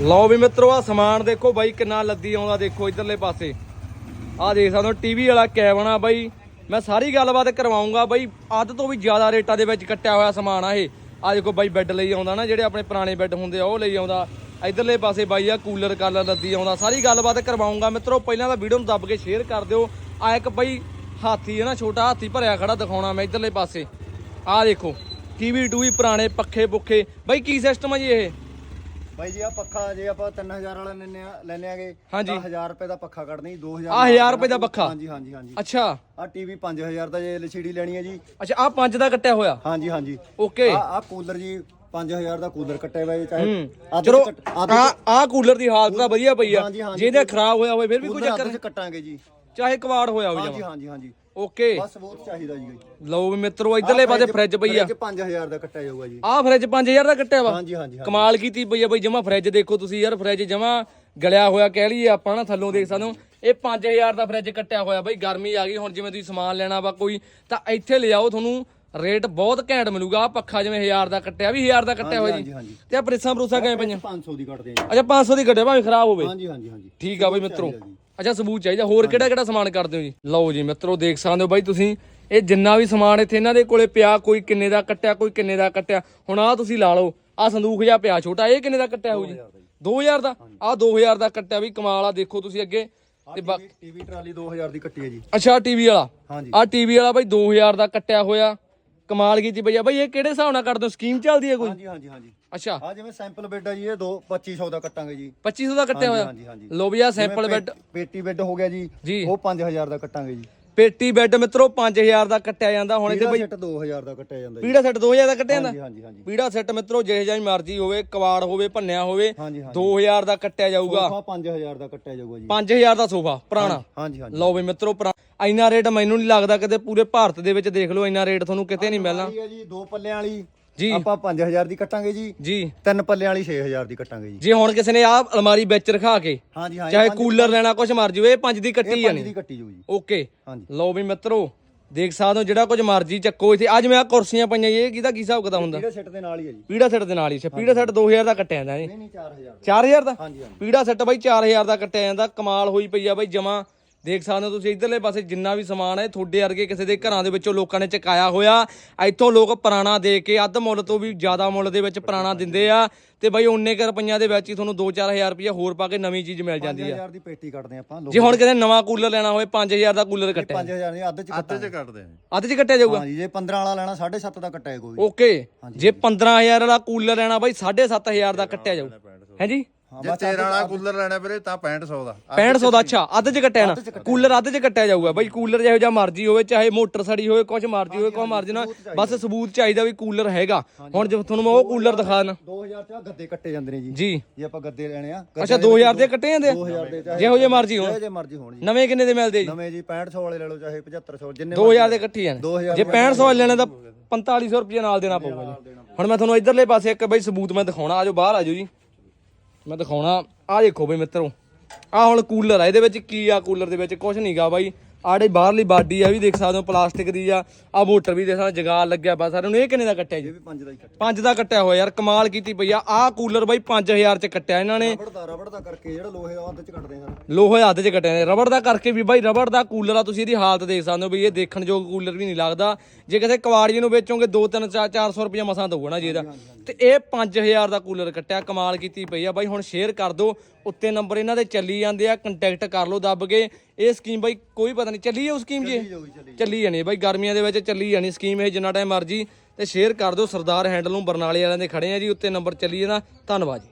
ਲਓ ਵੀ ਮਿੱਤਰੋ ਆ ਸਮਾਨ ਦੇਖੋ ਬਾਈ, ਕਿੰਨਾ ਲੱਦੀ ਆਉਂਦਾ ਦੇਖੋ ਇਧਰਲੇ ਪਾਸੇ। ਆ ਦੇਖ ਸਕਦੇ ਹੋ, ਟੀਵੀ ਵਾਲਾ ਕੈਬਨ ਆ ਬਾਈ। ਮੈਂ ਸਾਰੀ ਗੱਲਬਾਤ ਕਰਵਾਉਂਗਾ ਬਾਈ, ਅੱਧ ਤੋਂ ਵੀ ਜ਼ਿਆਦਾ ਰੇਟਾਂ ਦੇ ਵਿੱਚ ਕੱਟਿਆ ਹੋਇਆ ਸਮਾਨ ਆ ਇਹ। ਆ ਦੇਖੋ ਬਾਈ, ਬੈੱਡ ਲਈ ਆਉਂਦਾ ਨਾ, ਜਿਹੜੇ ਆਪਣੇ ਪੁਰਾਣੇ ਬੈੱਡ ਹੁੰਦੇ ਆ, ਉਹ ਲਈ ਆਉਂਦਾ। ਇਧਰਲੇ ਪਾਸੇ ਬਾਈ ਆ, ਕੂਲਰ ਕਾਲਰ ਲੱਦੀ ਆਉਂਦਾ। ਸਾਰੀ ਗੱਲਬਾਤ ਕਰਵਾਉਂਗਾ ਮਿੱਤਰੋ, ਪਹਿਲਾਂ ਤਾਂ ਵੀਡੀਓ ਨੂੰ ਦੱਬ ਕੇ ਸ਼ੇਅਰ ਕਰ ਦਿਓ। ਆ ਇੱਕ ਬਾਈ, ਹਾਥੀ ਹੈ ਨਾ, ਛੋਟਾ ਹਾਥੀ ਭਰਿਆ ਖੜਾ ਦਿਖਾਉਣਾ ਮੈਂ ਇਧਰਲੇ ਪਾਸੇ। ਆ ਦੇਖੋ ਕੀਵੀ ਟੂਵੀ ਪੁਰਾਣੇ ਪੱਖੇ ਪੁੱਖੇ ਬਾਈ, ਕੀ ਸਿਸਟਮ ਆ ਜੀ ਇਹ? ਬਾਈ ਜੀ ਆ ਪੱਖਾ ਜੇ ਆਪਾਂ 3000 ਵਾਲਾ ਲੈਨੇ ਆ ਲੈਨੇ ਆਗੇ ਹਾਂਜੀ। 1000 ਰੁਪਏ ਦਾ ਪੱਖਾ ਕੱਢਣੀ 2000 ਆਹ 1000 ਰੁਪਏ ਦਾ ਪੱਖਾ? ਹਾਂਜੀ ਹਾਂਜੀ ਹਾਂਜੀ। ਅੱਛਾ। ਆ ਟੀਵੀ 5000 ਦਾ ਜੇ ਐਲਸੀਡੀ ਲੈਣੀ ਹੈ ਜੀ। ਅੱਛਾ ਆ ਪੰਜ ਦਾ ਕੱਟਿਆ ਹੋਇਆ? ਹਾਂਜੀ ਹਾਂਜੀ। ਓਕੇ। ਆ ਆ ਕੂਲਰ ਜੀ 5000 ਦਾ ਕੂਲਰ ਕੱਟਿਆ ਹੋਇਆ ਜੀ ਚਾਹੇ ਹੂੰ। ਚਲੋ ਆ ਆ ਕੂਲਰ ਦੀ ਹਾਲਤ ਤਾਂ ਵਧੀਆ ਪਈ ਆ। ਹਾਂਜੀ, ਹਾਂਜੀ। ਜਿਹਦੇ ਖਰਾਬ ਹੋਇਆ ਹੋਵੇ ਫਿਰ ਵੀ ਕੋਈ ਚੱਕਰ ਕੱਟਾਂਗੇ ਜੀ। ਚਾਹੇ ਕਵਾੜ ਹੋਇਆ ਹੋਵੇ ਹਾਂਜੀ ਹਾਂਜੀ ਹਾਂਜੀ। ਓਕੇ ਬਸ ਬਹੁਤ ਚਾਹੀਦਾ ਜੀ ਲਓ ਵੀ ਮਿੱਤਰੋ ਇਧਰਲੇ ਪਾਸੇ ਫ੍ਰਿਜ ਪਈ ਆ। ਫ੍ਰਿਜ 5000 ਦਾ ਕੱਟਿਆ ਜਾਊਗਾ ਜੀ। ਆ ਫ੍ਰਿਜ 5000 ਦਾ ਕੱਟਿਆ ਵਾ? ਹਾਂਜੀ ਹਾਂਜੀ ਹਾਂਜੀ। ਕਮਾਲ ਕੀਤੀ ਪਈ ਆ ਬਈ ਜਮਾ ਫ੍ਰਿਜ ਦੇਖੋ ਤੁਸੀਂ ਯਾਰ ਫ੍ਰਿਜ ਜਮਾ ਗਲਿਆ ਹੋਇਆ ਕਹਿ ਲਈਏ ਆਪਾਂ ਨਾ ਥੱਲੋਂ ਦੇਖ ਸਕਦੇ ਹੋ ਇਹ 5000 ਦਾ ਫ੍ਰਿਜ ਕੱਟਿਆ ਹੋਇਆ ਬਈ ਗਰਮੀ ਆ ਗਈ ਹੁਣ ਜਿਵੇਂ ਤੁਸੀਂ ਸਮਾਨ ਲੈਣਾ ਵਾ ਕੋਈ ਤਾਂ ਇੱਥੇ ਲਿਆਓ ਤੁਹਾਨੂੰ ਰੇਟ ਬਹੁਤ ਘੈਂਟ ਮਿਲੂਗਾ। ਆ ਪੱਖਾ ਜਿਵੇਂ 1000 ਦਾ ਕੱਟਿਆ ਵੀ 1000 ਦਾ ਕੱਟਿਆ ਹੋਇਆ ਜੀ। ਹਾਂਜੀ ਤੇ ਆ ਪ੍ਰੈਸਾਂ ਪ੍ਰੂਸਾਂ ਕਿਵੇਂ ਪਈਆਂ? 500 ਦੀ ਕੱਟਦੇ ਆ। ਅੱਛਾ 500 ਦੀ ਕੱਟਿਆ ਭਾਵੇਂ ਖਰਾਬ ਹੋਵੇ। ਹਾਂਜੀ ਹਾਂਜੀ ਹਾਂਜੀ। ਠੀਕ ਆ ਬਈ ਮਿੱਤਰੋ। ਅੱਛਾ ਸਬੂਤ ਚਾਹੀਦਾ। ਹੋਰ ਕਿਹੜਾ ਕਿਹੜਾ ਸਮਾਨ ਕਰਦੇ ਹੋ ਜੀ? ਲਓ ਜੀ ਮਿੱਤਰੋ ਦੇਖ ਸਕਦੇ ਹੋ ਬਾਈ ਤੁਸੀਂ। ਇਹ ਜਿੰਨਾ ਵੀ ਸਮਾਨ ਇੱਥੇ ਇਹਨਾਂ ਦੇ ਕੋਲੇ ਪਿਆ ਕੋਈ ਕਿੰਨੇ ਦਾ ਕੱਟਿਆ ਕੋਈ ਕਿੰਨੇ ਦਾ ਕੱਟਿਆ। ਹੁਣ ਆ ਤੁਸੀਂ ਲਾ ਲਓ ਆ ਸੰਦੂਖ ਜਿਹਾ ਪਿਆ ਛੋਟਾ ਇਹ ਕਿੰਨੇ ਦਾ ਕੱਟਿਆ ਹੋਊ ਜੀ? 2000 ਦਾ ਆ 2000 ਦਾ? ਕੱਟਿਆ ਵੀ ਕਮਾਲ ਆ ਦੇਖੋ ਤੁਸੀਂ ਅੱਗੇ। ਤੇ ਟੀਵੀ ਟਰਾਲੀ 2000 ਦੀ ਕੱਟੀ ਹੈ ਜੀ। ਅੱਛਾ ਟੀਵੀ ਵਾਲਾ। ਹਾਂਜੀ। ਆ ਟੀਵੀ ਵਾਲਾ ਬਾਈ 2000 ਦਾ ਕੱਟਿਆ ਹੋਇਆ। ਕਮਾਲ ਕੀਤੀ ਬਈ ਆ। ਬਾਈ ਇਹ ਕਿਹੜੇ ਹਿਸਾਬ ਨਾਲ ਕਰਦੇ ਹੋ? ਸਕੀਮ ਚੱਲਦੀ ਹੈ ਕੋਈ? ਹਾਂਜੀ ਹਾਂਜੀ ਹਾਂਜੀ। ਅੱਛਾ। ਆ ਜਿਵੇਂ ਸੈਂਪਲ ਬੈੱਡ ਆ ਜੀ ਇਹ 2 2500 ਦਾ ਕੱਟਾਂਗੇ ਜੀ। 2500 ਦਾ ਕੱਟਿਆ ਹੋਇਆ? ਹਾਂਜੀ ਹਾਂਜੀ। ਲੋ ਵੀ ਆ ਸੈਂਪਲ ਬੈੱਡ ਪੇਟੀ ਬੈੱਡ ਹੋ ਗਿਆ ਜੀ ਜੀ। ਉਹ 5000 ਦਾ ਕੱਟਾਂਗੇ ਜੀ। ਪੇਟੀ ਬੈੱਡ ਮਿੱਤਰੋ 5000 ਦਾ ਕੱਟਿਆ ਜਾਂਦਾ। ਹੁਣ ਇੱਥੇ ਇਹਦਾ ਬਈ ਸੈੱਟ 2000 ਦਾ ਕੱਟਿਆ ਜਾਂਦਾ ਜੀ। ਪੀੜਾ ਸੈੱਟ 2000 ਦਾ ਕੱਟਿਆ ਜਾਂਦਾ? ਹਾਂਜੀ ਹਾਂਜੀ ਹਾਂਜੀ। ਪੀੜਾ ਸੈੱਟ ਮਿੱਤਰੋ ਜਿਹੇ ਜਿਹੀ ਮਰਜ਼ੀ ਹੋਵੇ ਕਵਾੜ ਹੋਵੇ ਭੰਨਿਆ ਹੋਵੇ ਹਾਂਜੀ ਹਾਂਜੀ। 2000 ਦਾ ਕੱਟਿਆ ਜਾਊਗਾ। ਸੋਫਾ 5000 ਦਾ ਕੱਟਿਆ ਜਾਊਗਾ ਜੀ। 5000 ਦਾ ਸੋਫਾ ਪੁਰਾਣਾ। ਹਾਂਜੀ ਹਾਂਜੀ ਲਓ ਵੀ ਮਿੱਤਰੋ ਪੁਰਾ- ਇੰਨਾ ਰੇਟ ਮੈਨੂੰ ਨਹੀਂ ਲੱਗਦਾ ਕਿਤੇ ਪੂਰੇ ਭਾਰਤ ਦੇ ਵਿੱਚ ਦੇਖ ਲਓ ਇੰਨਾ ਰੇਟ ਤੁਹਾਨੂੰ ਕਿਤੇ ਨਹੀਂ ਮਿਲਣਾ। ਇਹ ਜੀ ਦੋ ਪੱਲਿਆਂ ਵਾਲੀ। ਜੀ। ਆਪਾਂ 5000 ਦੀ ਕੱਟਾਂਗੇ ਜੀ। ਜੀ। ਤਿੰਨ ਪੱਲਿਆਂ ਵਾਲੀ 6000 ਦੀ ਕੱਟਾਂਗੇ ਜੀ। ਜੇ ਹੁਣ ਕਿਸੇ ਨੇ ਆਹ ਅਲਮਾਰੀ ਵਿੱਚ ਰਖਾ ਕੇ ਹਾਂਜੀ ਹਾਂ ਚਾਹੇ ਕੂਲਰ ਲੈਣਾ ਕੁਝ ਮਰਜ਼ੀ ਹੋਵੇ ਇਹ ਪੰਜ ਦੀ ਕੱਟੀ ਨਹੀਂ ਦੀ ਕੱਟੀ ਜਾਊ ਜੀ। ਓਕੇ। ਹਾਂਜੀ। ਲਓ ਵੀ ਮਿੱਤਰੋ ਦੇਖ ਸਕਦੇ ਹੋ ਜਿਹੜਾ ਕੁਝ ਮਰਜ਼ੀ ਚੱਕੋ ਇੱਥੇ। ਅੱਜ ਮੈਂ ਆ ਕੁਰਸੀਆਂ ਪਈਆਂ ਜੀ, ਇਹ ਕਿਹਦਾ ਕੀ ਹਿਸਾਬ ਕਿਤਾਬ ਹੁੰਦਾ? ਇਹਦੇ ਸੈੱਟ ਦੇ ਨਾਲ ਹੀ ਹੈ ਜੀ। ਪੀੜਾ ਸੈੱਟ ਦੇ ਨਾਲ ਹੀ। ਅੱਛਾ ਪੀੜਾ ਸੈੱਟ 2000 ਦਾ ਕੱਟਿਆ ਜਾਂਦਾ ਜੀ ਨਹੀਂ ਨਹੀਂ 4000 4000 ਦਾ। ਹਾਂਜੀ ਹਾਂਜੀ। ਪੀੜਾ ਸੈੱਟ ਬਾਈ 4000 ਦਾ ਕੱਟਿਆ ਜਾਂਦਾ। ਕਮਾਲ ਹੋਈ ਪਈ ਆ ਬਾਈ ਜਮਾ। ਦੇਖ ਸਕਦੇ ਹੋ ਤੁਸੀਂ ਇਧਰਲੇ ਪਾਸੇ ਜਿੰਨਾ ਵੀ ਸਮਾਨ ਹੈ ਤੁਹਾਡੇ ਵਰਗੇ ਕਿਸੇ ਦੇ ਘਰਾਂ ਦੇ ਵਿੱਚੋਂ ਲੋਕਾਂ ਨੇ ਚਕਾਇਆ ਹੋਇਆ। ਇੱਥੋਂ ਲੋਕ ਪੁਰਾਣਾ ਦੇ ਕੇ ਅੱਧ ਮੁੱਲ ਤੋਂ ਵੀ ਜ਼ਿਆਦਾ ਮੁੱਲ ਦੇ ਵਿੱਚ ਪੁਰਾਣਾ ਦਿੰਦੇ ਆ। ਤੇ ਬਾਈ ਉਹਨੇ ਕੁ ਰੁਪਈਆਂ ਦੇ ਵਿੱਚ ਹੀ ਤੁਹਾਨੂੰ 2-4000 ਰੁਪਈਆ ਹੋਰ ਪਾ ਕੇ ਨਵੀਂ ਚੀਜ਼ ਮਿਲ ਜਾਂਦੀ ਆ। 5000 ਦੀ ਪੇਟੀ ਕੱਟਦੇ ਆਪਾਂ ਜੇ ਹੁਣ ਕਿਸੇ ਨੇ ਨਵਾਂ ਕੂਲਰ ਲੈਣਾ ਹੋਵੇ 5000 ਦਾ ਕੂਲਰ ਕੱਟਿਆ। 5000 ਨਹੀਂ ਅੱਧ ਚ ਕੱਟਾਂਗੇ ਕੱਟਦੇ ਆ। ਅੱਧ 'ਚ ਕੱਟਿਆ ਜਾਊਗਾ? ਹਾਂਜੀ ਜੇ 15 ਵਾਲਾ ਲੈਣਾ 7.5 ਦਾ ਕੱਟਿਆ ਕੋਈ। ਓਕੇ। ਜੇ 15000 ਵਾਲਾ ਕੂਲਰ ਲੈਣਾ ਬਾਈ 7500 ਦਾ ਕੱਟਿਆ ਜਾਊ। ਹੈਂਜੀ ਜੇ ਤੇਰਾ ਵਾਲਾ ਕੂਲਰ ਲੈਣਾ ਵੀਰੇ ਤਾਂ 6500 ਦਾ। 6500 ਦਾ ਅੱਛਾ ਅੱਧ 'ਚ ਕੱਟਿਆ ਨਾ। ਕੂਲਰ ਅੱਧ 'ਚ ਕੱਟਿਆ ਜਾਊਗਾ ਬਾਈ ਕੂਲਰ ਜਿਹੋ ਜਿਹਾ ਮਰਜ਼ੀ ਹੋਵੇ ਚਾਹੇ ਮੋਟਰ ਸੜੀ ਹੋਵੇ ਕੁਝ ਮਰਜ਼ੀ ਹੋਵੇ ਕੋਈ ਮਰਜ਼ੀ ਨਾ ਬਸ ਸਬੂਤ ਚਾਹੀਦਾ ਵੀ ਕੂਲਰ ਹੈਗਾ। ਹੁਣ ਜੇ ਤੁਹਾਨੂੰ ਮੈਂ ਉਹ ਕੂਲਰ ਦਿਖਾ ਦੇਣਾ 2000 ਚ ਗੱਦੇ ਕੱਟੇ ਜਾਂਦੇ ਨੇ ਜੀ। ਜੀ। ਜੇ ਆਪਾਂ ਗੱਦੇ ਲੈਣੇ ਆ ਅੱਛਾ 2000 ਦੇ ਕੱਟੇ ਜਾਂਦੇ ਆ? 2000 ਦੇ ਚਾਹੇ ਜਿਹੋ ਜਿਹੇ ਮਰਜ਼ੀ ਹੋਣ। ਜੇ ਮਰਜ਼ੀ ਹੋਣ ਜੀ। ਨਵੇਂ ਕਿੰਨੇ ਦੇ ਮਿਲਦੇ ਜੀ? ਨਵੇਂ ਜੀ 6500 ਵਾਲੇ ਲੈ ਲਓ ਚਾਹੇ 7500 ਜਿੰਨੇ 2000 ਦੇ ਜਾਣ। 2000 ਜੇ 6500 ਵਾਲੇ ਲੈਣੇ ਤਾਂ 4500 ਰੁਪਏ ਨਾਲ ਦੇਣਾ ਪਊਗਾ ਜੀ। ਹੁਣ ਮੈਂ ਤੁਹਾਨੂੰ ਇਧਰਲੇ ਪਾਸੇ ਇੱਕ ਬਈ ਸਬੂਤ ਮੈਂ ਦਿਖਾਉਣਾ ਆਜੋ ਬਾਹਰ ਆਜੋ ਜੀ। ਮੈਂ ਦਿਖਾਉਣਾ। ਆ ਦੇਖੋ ਬਈ ਮਿੱਤਰੋ ਆ ਹੁਣ ਕੂਲਰ ਆ, ਇਹਦੇ ਵਿੱਚ ਕੀ ਆ ਕੂਲਰ ਦੇ ਵਿੱਚ? ਕੁਝ ਨਹੀਂਗਾ ਬਾਈ। ਆੜੇ ਬਾਹਰਲੀ ਬਾਡੀ ਆ ਵੀ ਦੇਖ ਸਕਦੇ ਹੋ ਪਲਾਸਟਿਕ ਦੀ ਆ। ਆ ਮੋਟਰ ਵੀ ਦੇਖ ਸਕਦੇ ਜਗਾਲ ਲੱਗਿਆ ਬਾ ਸਾਰਿਆਂ ਨੂੰ ਇਹ ਕਿੰਨੇ ਦਾ ਕੱਟਿਆ ਜੀ? ਇਹ ਵੀ 5 ਦਾ ਹੀ ਕੱਟੇ ਪੰਜ ਦਾ ਕੱਟਿਆ ਹੋਇਆ ਯਾਰ ਕਮਾਲ ਕੀਤੀ ਪਈ ਆ। ਆ ਕੂਲਰ ਬਾਈ 5000 ਚ ਕੱਟਿਆ ਇਹਨਾਂ ਨੇ। ਰਬੜ ਦਾ ਰਬੜ ਦਾ ਕਰਕੇ ਜਿਹੜਾ ਲੋਹੇ ਦਾ ਅੱਧ ਚ ਕੱਟਦੇ ਆ ਲੋਹੇ ਹੱਥ 'ਚ ਕੱਟਿਆ ਨੇ। ਰਬੜ ਦਾ ਕਰਕੇ ਵੀ ਬਾਈ ਰਬੜ ਦਾ ਕੂਲਰ ਆ ਤੁਸੀਂ ਇਹਦੀ ਹਾਲਤ ਦੇਖ ਸਕਦੇ ਹੋ ਵੀ ਇਹ ਦੇਖਣ ਯੋਗ ਕੂਲਰ ਵੀ ਨਹੀਂ ਲੱਗਦਾ। ਜੇ ਕਿਸੇ ਕਵਾੜੀ ਨੂੰ ਵੇਚੋਗੇ 2 3 400 ਰੁਪਏ ਮਸਾਂ ਦਊਗਾ ਨਾ ਜੀ ਇਹਦਾ। ਤੇ ਇਹ 5000 ਦਾ ਕੂਲਰ ਕੱਟਿਆ ਕਮਾਲ ਕੀਤੀ ਪਈ ਆ। ਬਾਈ ਹੁਣ ਸ਼ੇਅਰ ਕਰ ਦਿਓ ਉੱਤੇ ਨੰਬਰ ਇਹਨਾਂ ਦੇ ਚੱਲੀ ਜਾਂਦੇ ਆ ਕੰਟੈਕਟ ਕਰ ਲਓ ਦੱਬ ਕੇ। ਇਹ ਸਕੀਮ ਬਾਈ ਕੋਈ ਪਤਾ ਨਹੀਂ ਚੱਲੀ ਹੈ ਉਹ ਸਕੀਮ ਜੀ? ਚੱਲੀ ਜਾਣੀ ਬਾਈ ਗਰਮੀਆਂ ਦੇ ਵਿੱਚ ਚੱਲੀ ਜਾਣੀ ਸਕੀਮ ਇਹ ਜਿੰਨਾ ਟਾਈਮ ਮਰਜ਼ੀ ਤੇ ਸ਼ੇਅਰ ਕਰ ਦਿਓ ਸਰਦਾਰ ਹੈਂਡਲ ਨੂੰ ਬਰਨਾਲੇ ਵਾਲਿਆਂ ਦੇ ਖੜੇ ਆ ਜੀ ਉੱਤੇ ਨੰਬਰ ਚੱਲੀ ਜਾਂਦਾ ਧੰਨਵਾਦ ਜੀ।